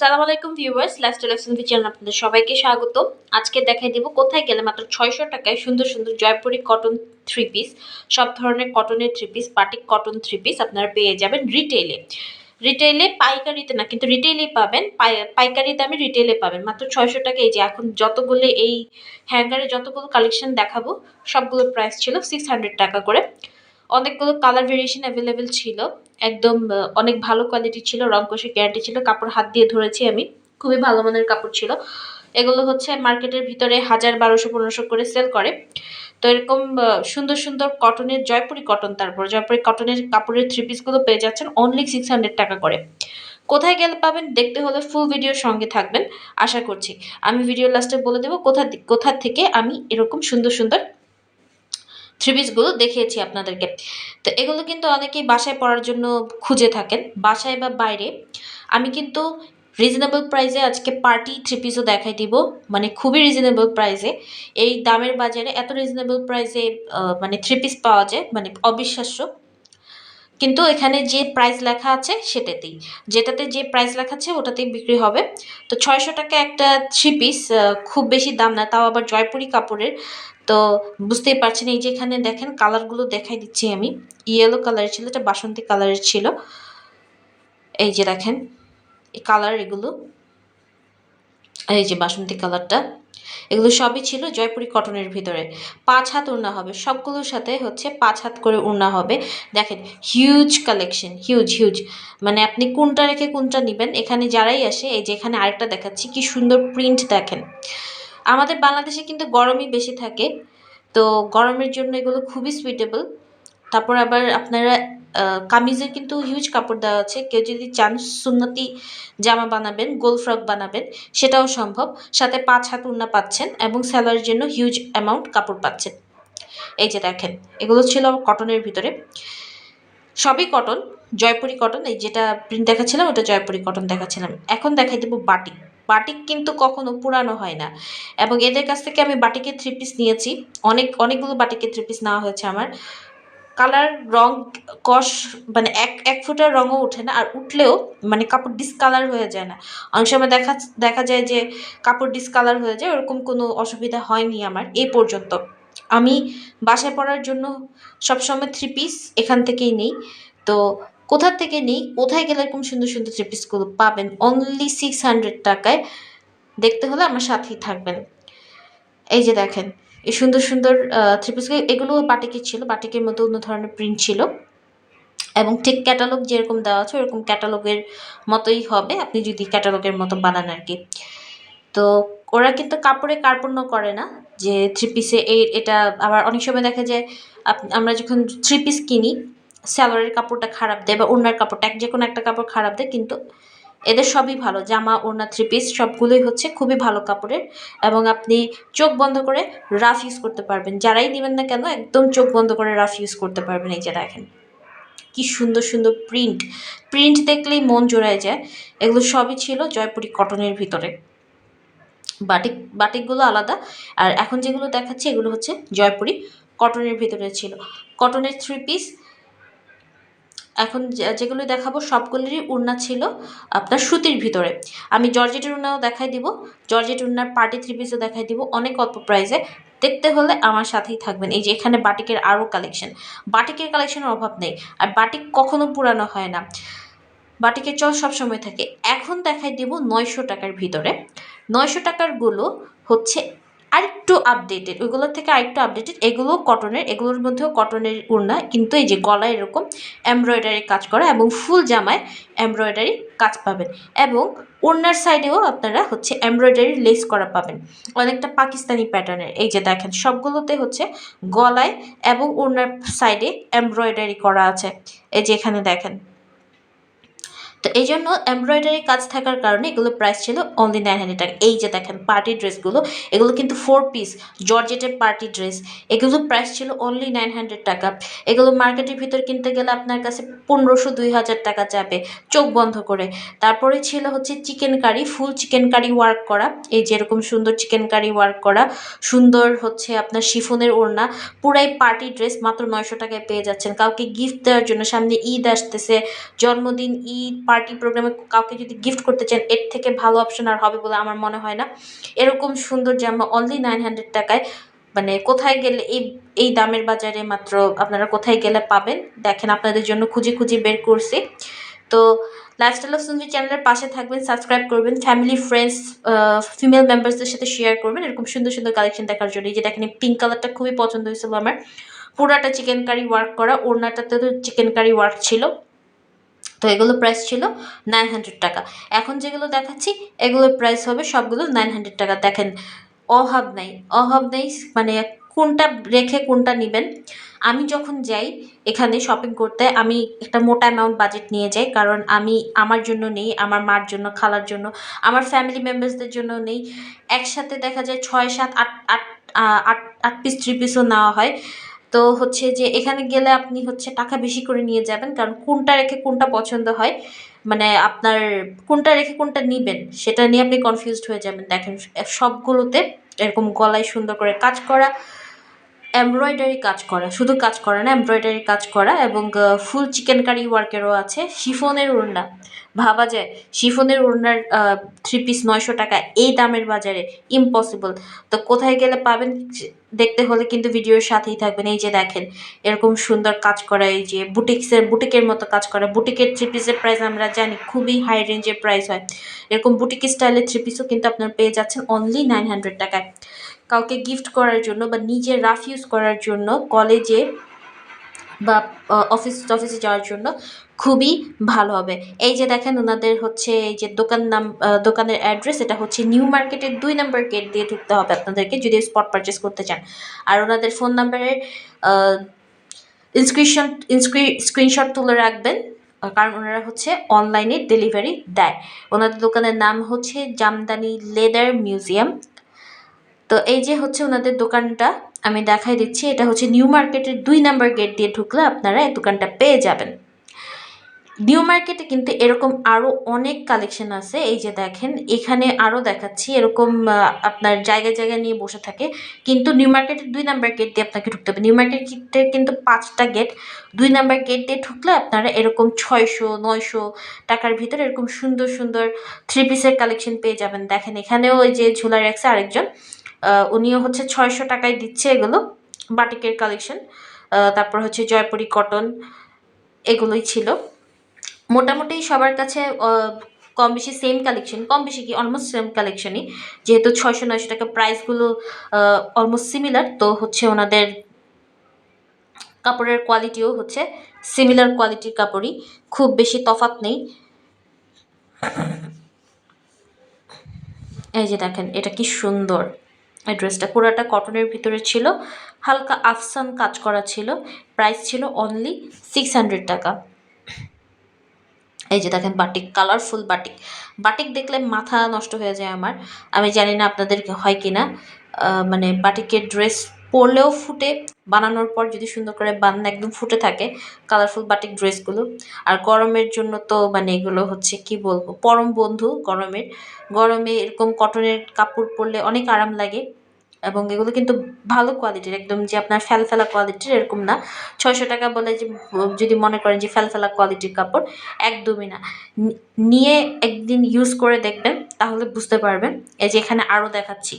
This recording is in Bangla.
সালাম আলাইকুম ভিউয়ার্স লাইফস্টাইল এক্সেলভি চ্যানেল আপনাদের সবাইকে স্বাগত। আজকে দেখাই দিব কোথায় গেলে মাত্র ছয়শো টাকায় সুন্দর সুন্দর জয়পুরি কটন থ্রি পিস সব ধরনের কটনের three piece batik cotton three piece আপনারা পেয়ে যাবেন রিটেইলে রিটেইলে পাইকারিতে না, কিন্তু রিটেইলেই পাবেন পাইকারি দামে রিটেইলে পাবেন। মাত্র ছয়শো টাকা এই যে এখন যতগুলো এই হ্যাঙ্গারে যতগুলো কালেকশন দেখাবো সবগুলোর প্রাইস ছিল সিক্স হান্ড্রেড টাকা করে। অনেকগুলো কালার ভেরিয়েশন অ্যাভেলেবেল ছিল। একদম অনেক ভালো কোয়ালিটি ছিল, রং কষে গ্যারান্টি ছিল। কাপড় হাত দিয়ে ধরেছি আমি। খুবই ভালো মানের কাপড় ছিল। এগুলো হচ্ছে মার্কেটের ভিতরে হাজার বারোশো পনেরোশো করে সেল করে। তো এরকম সুন্দর সুন্দর কটনের জয়পুরি কটন তারপর জয়পুরি কটনের কাপড়ের থ্রি পিসগুলো পেয়ে যাচ্ছেন অনলি সিক্স হান্ড্রেড টাকা করে। কোথায় গেলে পাবেন দেখতে হলে ফুল ভিডিওর সঙ্গে থাকবেন। আশা করছি। আমি ভিডিও লাস্টে বলে দেবো কোথা কোথা থেকে আমি এরকম সুন্দর সুন্দর থ্রি দেখিয়েছি আপনাদেরকে। তো এগুলো কিন্তু অনেকেই বাসায় পড়ার জন্য খুঁজে থাকেন, বাসায় বা বাইরে। আমি কিন্তু রিজনেবল প্রাইসে আজকে পার্টি থ্রি পিসও দেখাই দিব মানে খুবই রিজনেবল প্রাইসে এই দামের বাজারে এত রিজনেবল প্রাইসে মানে থ্রি পিস পাওয়া যায় মানে অবিশ্বাস্য। কিন্তু এখানে যে প্রাইস লেখা আছে সেটাতেই। যেটাতে যে প্রাইস লেখা আছে ওটাতেই বিক্রি হবে। তো ছয়শো টাকা একটা থ্রি পিস খুব বেশি দাম না, তাও আবার জয়পুরি কাপড়ের। তো বুঝতেই পারছেন, এই যে এখানে দেখেন কালারগুলো দেখাই দিচ্ছি আমি। ইয়েলো কালারের ছিল, এটা বাসন্তী কালারের ছিল। এই যে দেখেন, এই কালার এগুলো। এই যে বাসন্তী কালারটা এগুলো সবই ছিল জয়পুরি কটনের ভিতরে। পাঁচ হাত উড়না হবে। সবগুলোর সাথে হচ্ছে পাঁচ হাত করে উড়না হবে। দেখেন হিউজ কালেকশন হিউজ হিউজ মানে আপনি কোনটা রেখে কোনটা নেবেন, এখানে যারাই আসে, এই যে এখানে আরেকটা দেখাচ্ছি, কি সুন্দর প্রিন্ট দেখেন। আমাদের বাংলাদেশে কিন্তু গরমই বেশি থাকে। তো গরমের জন্য এগুলো খুবই সুইটেবল তারপর আবার আপনারা আহ, কামিজের কিন্তু হিউজ কাপড় দেওয়া আছে। কেউ যদি চান সুন্নতি জামা বানাবেন গোল ফ্রক বানাবেন সেটাও সম্ভব। সাথে পাঁচ হাত উন্না পাচ্ছেন এবং স্যালোয়ারের জন্য হিউজ অ্যামাউন্ট কাপড় পাচ্ছেন। এই যে দেখেন এগুলো ছিল কটনের ভিতরে। সবই কটন জয়পুরি কটন এই যেটা প্রিন্ট দেখাচ্ছিলাম ওটা জয়পুরি কটন দেখাচ্ছিলাম। এখন দেখাই দেবো বাটিক বাটিক কিন্তু কখনো পুরানো হয় না। এবং এদের কাছ থেকে আমি বাটিকের থ্রি পিস নিয়েছি। অনেক অনেকগুলো বাটিকের থ্রি পিস নেওয়া হয়েছে আমার। কালার রং কষ মানে এক এক ফুটার রঙও ওঠে না, আর উঠলেও মানে কাপড় ডিসকালার হয়ে যায় না। অনেক সময় দেখা দেখা যায় যে কাপড় ডিসকালার হয়ে যায়, ওরকম কোনো অসুবিধা হয়নি আমার এই পর্যন্ত। আমি বাসায় পরার জন্য সবসময় থ্রি পিস এখান থেকেই নিই। তো কোথার থেকে নিই, কোথায় গেলে এরকম সুন্দর সুন্দর থ্রি পিসগুলো পাবেন? অনলি সিক্স হান্ড্রেড টাকায়। দেখতে হলে আমার সাথেই থাকবেন। এই যে দেখেন এই সুন্দর সুন্দর থ্রি পিস এগুলো বাটিকের ছিল, বাটিকের মতো অন্য ধরনের প্রিন্ট ছিল। এবং ঠিক ক্যাটালগ যেরকম দেওয়া আছে, ওরকম ক্যাটালগের মতোই হবে। আপনি যদি ক্যাটালগের মতো বানান আর কি। তো ওরা কিন্তু কাপড়ে কার্পণ্য করে না, যে থ্রি পিসে এই, এটা আবার অনেক সময় দেখা যায় আমরা যখন থ্রি পিস কিনি স্যালোয়ারের কাপড়টা খারাপ দেয় বা ওড়নার কাপড়টা, এক যে কোনো একটা কাপড় খারাপ দেয়, কিন্তু এদের সবই ভালো। জামা, ওড়না থ্রি পিস সবগুলোই হচ্ছে খুবই ভালো কাপড়ের এবং আপনি চোখ বন্ধ করে রাফ ইউজ করতে পারবেন। যারাই নেবেন না কেন একদম চোখ বন্ধ করে রাফ ইউজ করতে পারবেন। এই যে দেখেন, কি সুন্দর সুন্দর প্রিন্ট প্রিন্ট দেখলেই মন জোড়ায় যায়। এগুলো সবই ছিল জয়পুরি কটনের ভিতরে। বাটিক বাটিকগুলো আলাদা। আর এখন যেগুলো দেখাচ্ছি, এগুলো হচ্ছে জয়পুরি কটনের ভিতরে ছিল। কটনের থ্রি পিস এখন যেগুলো দেখাবো সবগুলিরই উড়না ছিল আপনার সুতির ভিতরে। আমি জর্জেটের উড়নাও দেখাই দিব। জর্জেট উড়নার পার্টি থ্রি পিসও দেখাই দিব অনেক অল্প প্রাইসে দেখতে হলে আমার সাথেই থাকবেন। এই যে এখানে বাটিকের আরও কালেকশন বাটিকের কালেকশনের অভাব নেই। আর বাটিক কখনো পুরানো হয় না। বাটিকের চল সবসময় থাকে। এখন দেখাই দেব নয়শো টাকার ভিতরে। নয়শো টাকারগুলো হচ্ছে আরেকটু আপডেটেড ওইগুলোর থেকে আরেকটু আপডেটেড এগুলো কটনের এগুলোর মধ্যেও কটনের উড়না, কিন্তু এই যে গলায় এরকম এমব্রয়ডারি কাজ করা এবং ফুল জামায় এমব্রয়ডারি কাজ পাবেন এবং ওড়নার সাইডেও আপনারা হচ্ছে এমব্রয়ডারি লেস করা পাবেন। অনেকটা পাকিস্তানি প্যাটার্নের এই যে দেখেন, সবগুলোতে হচ্ছে গলায় এবং ওড়নার সাইডে এমব্রয়ডারি করা আছে। এই যে এখানে দেখেন তো এই জন্য এমব্রয়ডারি কাজ থাকার কারণে এগুলো প্রাইস ছিল অনলি নাইন হান্ড্রেড টাকা। এই যে দেখেন পার্টি ড্রেসগুলো এগুলো কিন্তু ফোর পিস জর্জেটের পার্টি ড্রেস এগুলো প্রাইস ছিল অনলি নাইন হান্ড্রেড টাকা। এগুলো মার্কেটের ভিতর কিনতে গেলে আপনার কাছে পনেরোশো দুই হাজার টাকা যাবে চোখ বন্ধ করে। তারপরে ছিল হচ্ছে chicken curry full chicken curry work করা। এই যেরকম সুন্দর চিকেন কারি ওয়ার্ক করা, সুন্দর হচ্ছে আপনার শিফনের ওড়না, পুরাই পার্টি ড্রেস মাত্র নয়শো টাকায় পেয়ে যাচ্ছেন। কাউকে গিফট দেওয়ার জন্য সামনে ঈদ আসতেছে, জন্মদিন, ঈদ পার্টি প্রোগ্রামে কাউকে যদি গিফট করতে চান, এর থেকে ভালো অপশন আর হবে বলে আমার মনে হয় না। এরকম সুন্দর জামা অনলি নাইন হান্ড্রেড টাকায় মানে কোথায় গেলে এই এই দামের বাজারে মাত্র আপনারা কোথায় গেলে পাবেন? দেখেন, আপনাদের জন্য খুঁজে খুঁজে বের করছি। তো লাইফস্টাইল অফ সুন্দরী চ্যানেলের পাশে থাকবেন সাবস্ক্রাইব করবেন ফ্যামিলি ফ্রেন্ডস ফিমেল মেম্বার্সদের সাথে শেয়ার করবেন। এরকম সুন্দর সুন্দর কালেকশন দেখার জন্য। যে দেখেন পিঙ্ক কালারটা খুবই পছন্দ হয়েছিল আমার। পুরাটা চিকেন কারি ওয়ার্ক করা ওড়নাটাতে তো চিকেন কারি ওয়ার্ক ছিল। তো এগুলো প্রাইস ছিল নাইন হান্ড্রেড টাকা। এখন যেগুলো দেখাচ্ছি, এগুলোর প্রাইস হবে সবগুলো নাইন হান্ড্রেড টাকা। দেখেন, অভাব নাই, অভাব নেই মানে কোনটা রেখে কোনটা নেবেন। আমি যখন যাই এখানে শপিং করতে, আমি একটা মোটা অ্যামাউন্ট বাজেট নিয়ে যাই, কারণ আমি আমার জন্য নেই, আমার মার জন্য, খালার জন্য, আমার ফ্যামিলি মেম্বার্সদের জন্য নেই। একসাথে দেখা যায় ছয়, সাত, আট আট আট আট পিস থ্রি পিসও নেওয়া হয়। তো হচ্ছে যে এখানে গেলে আপনি হচ্ছে টাকা বেশি করে নিয়ে যাবেন, কারণ কোনটা রেখে কোনটা পছন্দ হয় মানে আপনার কোনটা রেখে কোনটা নিবেন, সেটা নিয়ে আপনি কনফিউজড হয়ে যাবেন। দেখেন, সবগুলোতে এরকম গলায় সুন্দর করে কাজ করা এমব্রয়ডারি কাজ করা, শুধু কাজ করা না, এমব্রয়ডারি কাজ করা এবং ফুল চিকেন কারি ওয়ার্কেরও আছে। শিফনের ওড়না। ভাবা যায়, শিফনের ওড়নার থ্রি পিস নয়শো টাকা এই দামের বাজারে। ইম্পসিবল তো কোথায় গেলে পাবেন দেখতে হলে কিন্তু ভিডিওর সাথেই থাকবেন। এই যে দেখেন, এরকম সুন্দর কাজ করা, এই যে বুটিক্সের বুটিকের মতো কাজ করা। বুটিকের থ্রি পিসের প্রাইস আমরা জানি, খুবই হাই রেঞ্জের প্রাইস হয়। এরকম বুটিক স্টাইলের থ্রি পিসও কিন্তু আপনার পেয়ে যাচ্ছেন অনলি নাইন হান্ড্রেড টাকায়। কাউকে গিফট করার জন্য বা নিজে রাফ ইউজ করার জন্য কলেজে বা অফিস টফিসে যাওয়ার জন্য খুবই ভালো হবে। এই যে দেখেন ওনাদের হচ্ছে এই যে দোকান নাম দোকানের অ্যাড্রেস এটা হচ্ছে নিউ মার্কেটের দুই নম্বর গেট দিয়ে ঢুকতে হবে আপনাদেরকে যদি স্পট পারচেস করতে চান। আর ওনাদের ফোন নাম্বারের ইনস্ক্রিপশন ইনস্ক্রি স্ক্রিনশট তুলে রাখবেন কারণ ওনারা হচ্ছে অনলাইনে ডেলিভারি দেয়। ওনাদের দোকানের নাম হচ্ছে জামদানি লেদার মিউজিয়াম তো এই যে হচ্ছে ওনাদের দোকানটা, আমি দেখাই দিচ্ছি, এটা হচ্ছে নিউ মার্কেটের দুই নাম্বার গেট দিয়ে ঢুকলে আপনারা এই দোকানটা পেয়ে যাবেন। নিউ মার্কেটে কিন্তু এরকম আরও অনেক কালেকশন আছে, এই যে দেখেন, এখানে আরও দেখাচ্ছি, এরকম আপনার জায়গায় জায়গায় নিয়ে বসে থাকে, কিন্তু নিউ মার্কেটের দুই নাম্বার গেট দিয়ে আপনাকে ঢুকতে হবে। নিউ মার্কেটের কিন্তু পাঁচটা গেট, দুই নাম্বার গেট দিয়ে ঢুকলে আপনারা এরকম ছয়শো, নয়শো টাকার ভিতরে এরকম সুন্দর সুন্দর থ্রি পিসের কালেকশন পেয়ে যাবেন। দেখেন, এখানেও ওই যে ঝুলা রাখছে আরেকজন। উনিও হচ্ছে ছয়শো টাকায় দিচ্ছে এগুলো, বাটিকের কালেকশন তারপর হচ্ছে জয়পুরি কটন এগুলোই ছিল। মোটামুটি সবার কাছে কম বেশি সেম কালেকশন কম বেশি কি অলমোস্ট সেম কালেকশনই যেহেতু ছয়শো নয়শো টাকা প্রাইসগুলো অলমোস্ট সিমিলার তো হচ্ছে ওনাদের কাপড়ের কোয়ালিটিও হচ্ছে সিমিলার কোয়ালিটির কাপড়ই, খুব বেশি তফাৎ নেই। এই যে দেখেন, এটা কি সুন্দর। এই ড্রেসটা পুরাটা কটনের ভিতরে ছিল, হালকা আফসান কাজ করা ছিল প্রাইস ছিল অনলি সিক্স হান্ড্রেড টাকা। এই যে দেখেন বাটিক কালারফুল বাটিক বাটিক দেখলে মাথা নষ্ট হয়ে যায় আমার। আমি জানি না আপনাদের হয় কি না মানে বাটিকের ড্রেস পরলেও ফুটে, বানানোর পর যদি সুন্দর করে বানানো একদম ফুটে থাকে কালারফুল বাটিক ড্রেসগুলো আর গরমের জন্য তো মানে এগুলো হচ্ছে কি বলব, পরম বন্ধু গরমের। গরমে এরকম কটনের কাপড় পরলে অনেক আরাম লাগে। এবং এগুলো কিন্তু ভালো কোয়ালিটির একদম যে আপনার ফেলফেলা কোয়ালিটির এরকম না। ছয়শো টাকা বলে যে, যদি মনে করেন যে ফেলফেলা কোয়ালিটির কাপড়, একদমই না। নিয়ে একদিন ইউজ করে দেখবেন, তাহলে বুঝতে পারবেন। এই যে এখানে আরও দেখাচ্ছি।